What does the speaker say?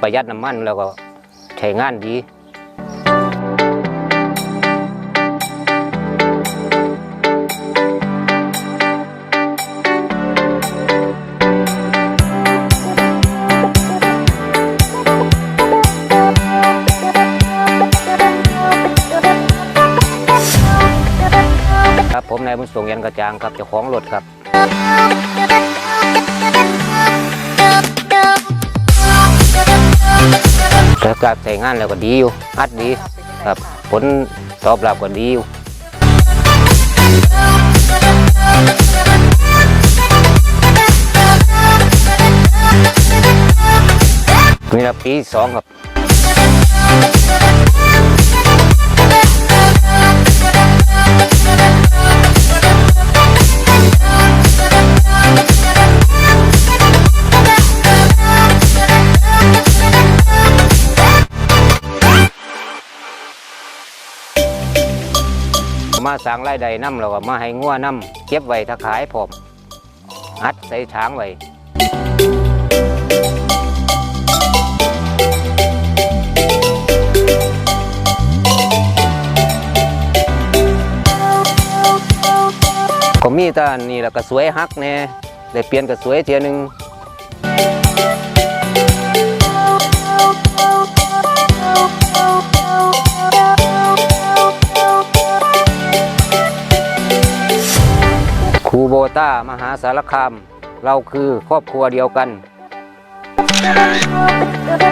ประหยัดน้ำมันแล้วก็ใช้งานดีครับผมนายบุญส่งยันกระจางครับเจ้าของรถครับ การใช้งานแล้วก็ดีอยู่อัดดีครับผลตอบรับก็ดีอยู่นี่ละปีสองครับ มาสั่งรายได้น้ำเราก็มาให้งัวน้ำเก็บไว้ถ้าขายพร้อมอัดใส่ช้างไว้ก็มีแตอันนี่แหละก็สวยฮักแน่ได้เปลี่ยนก็สวยเทียนึง ครูโบต้ามหาสารคาม เราคือครอบครัวเดียวกัน Thank